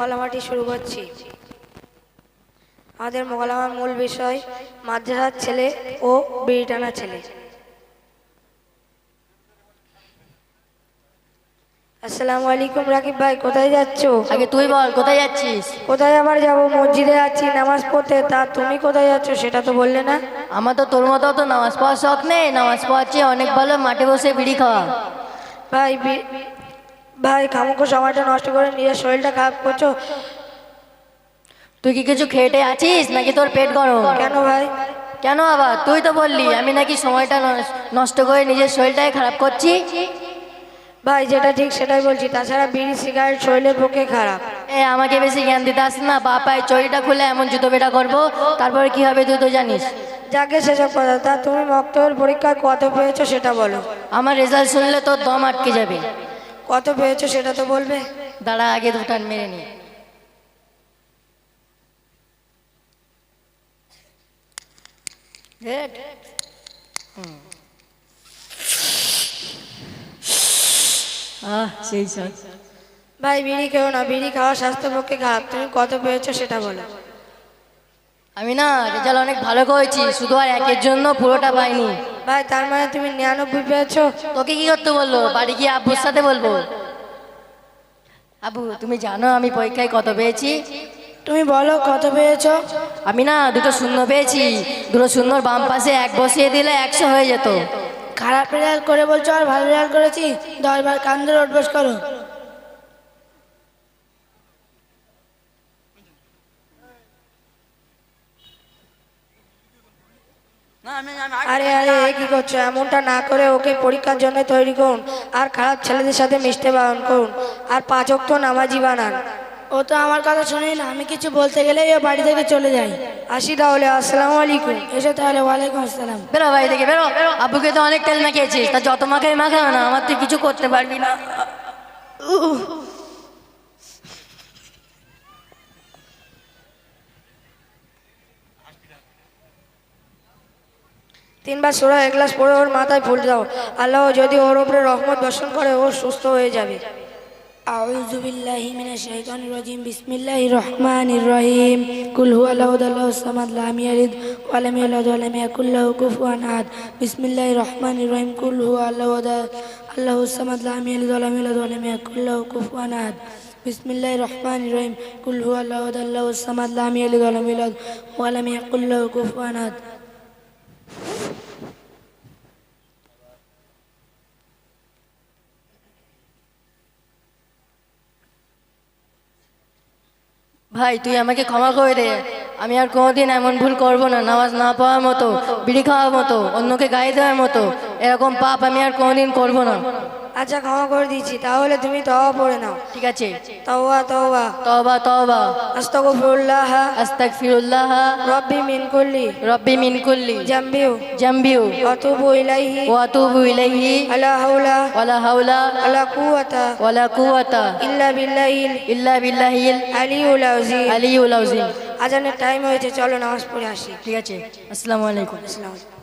মোকালামাটি শুরু করছি। আমাদের মোকালামার মূল বিষয় মাদ্রাসার ছেলে ও বিড়ি টানা ছেলে। আসসালামু আলাইকুম রাকিব ভাই কোথায় যাচ্ছ? আগে তুই বল কোথায় যাচ্ছিস? কোথায় আবার যাব? মসজিদে যাচ্ছি নামাজ পড়তে। তা তুমি কোথায় যাচ্ছ সেটা তো বললে না। আমার তো তোর মতো তো নামাজ পড়ার শখ নেই। নামাজ পড়াচ্ছি অনেক ভালো মাঠে বসে বিড়ি খাওয়া। ভাই বি- ভাই খামুখো সময়টা নষ্ট করে নিজের শরীরটা খারাপ করছ? তুই কি কিছু খেটে আছিস নাকি তোর পেট গরম? কেন ভাই? কেন আবার? তুই তো বললি আমি নাকি সময়টা নষ্ট করে নিজের শরীরটাই খারাপ করছি। ভাই যেটা ঠিক সেটাই বলছি তাছাড়া বিড়ি সিগারেট শরীরের পক্ষে খারাপ। এ আমাকে বেশি জ্ঞান দিতে আসিস না বা পায়ে চড়িটা খুলে এমন জুতো বেটা করব তারপরে কি হবে তুই তো জানিস। যাকে সেসব কথা তা তুমি বক্তব্যের পরীক্ষায় কত পেয়েছ সেটা বলো। আমার রেজাল্ট শুনলে তোর দম আটকে যাবে। কত পেয়েছ সেটা তো বলবে। দাঁড়া আগে দুটান মেরে নি। সেই ভাই বিড়ি খেও না বিড়ি খাওয়া স্বাস্থ্যের পক্ষে খারাপ। তুমি কত পেয়েছ সেটা বলো। আমি না রেজাল্ট অনেক ভালো করেছি শুধু আর একের জন্য পুরোটা পাইনি। ভাই, তার মানে তুমি নিরানব্বই পেয়েছ? তোকে কি করতে বলল বাড়ি গিয়ে আব্বুর সাথে বলব? আবু তুমি জানো আমি পরীক্ষায় কত পেয়েছি? তুমি বলো কত পেয়েছ? আমি না দুটো শূন্য পেয়েছি। দুটো শূন্যর বাম পাশে এক বসিয়ে দিলে একশো হয়ে যেত। খারাপ রেজাল্ট করে বলছো আর ভালো রেজাল্ট করেছি? দশবার কান ধরে উঠবস করো। আরে আরে কি করছ? এমনটা না করে ওকে পরীক্ষার জন্য তৈরি করুন। আর খারাপ ছেলেদের সাথে মিশতে বারণ করুন। আর পাচক তো নামাজি বানান। ও তো আমার কথা শুনেই না আমি কিছু বলতে গেলেই ও বাড়ি থেকে চলে যাই আসি তাহলে আসসালামু আলাইকুম। এসো তাহলে ওয়ালাইকুম আসসালাম। বেরো বাড়ি থেকে বেরো। আব্বুকে তো অনেক তেল মাখিয়েছিস। তা যত মাখাই মাখাও না আমার তুই কিছু করতে পারবি না। তিনবার সোরা এক গ্লাস পরে ওর মাথায় ফুল দাও আল্লাহ যদি ওর উপরে রহমত বর্ষণ করে ও সুস্থ হয়ে যাবে أعوذ بالله من الشيطان الرجيم بسم الله الرحمن الرحيم قل هو الله الله الصمد لم يلد ولم يولد ولم يكن له كفوا أحد بسم الله الرحمن الرحيم قل هو الله الله الصمد لم يلد ولم يولد ولم يكن له كفوا أحد بسم الله الرحمن الرحيم قل هو الله الله الصمد لم يلد ولم يولد ولم يكن له كفوا أحد ভাই, তুই আমাকে ক্ষমা করে দে। আমি আর কোনোদিন এমন ভুল করব না, নামাজ না পাওয়ার মতো, বিড়ি খাওয়ার মতো, অন্যকে গায়ে দেওয়ার মতো। এরকম পাপ আমি আর কোনোদিন করব না। আচ্ছা ক্ষমা করে দিচ্ছি তাহলে তুমি তওবা পড়ে নাও। ঠিক আছে। তওবা তওবা। তবা তবা আস্তাগফিরুল্লাহ। আস্তাগফিরুল্লাহ। রব্বি মিন কুল্লি। রব্বি মিন কুল্লি। জাম্বিউ। জাম্বিউ। আতুবু ইলাইহি। ওয়া আতুবু ইলাইহি। আলা হাওলা। ওয়ালা হাওলা। আলা কুওয়াতা। ওয়ালা কুওয়াতা। ইল্লা বিল্লাহিল ইল্লা বিল্লাহিল আলিউল আযীম। আলিউল আযীম। আজানের টাইম হয়েছে চলো নামাজ পড়ে আসি। ঠিক আছে। আসসালামু আলাইকুম। আসসালামু আলাইকুম।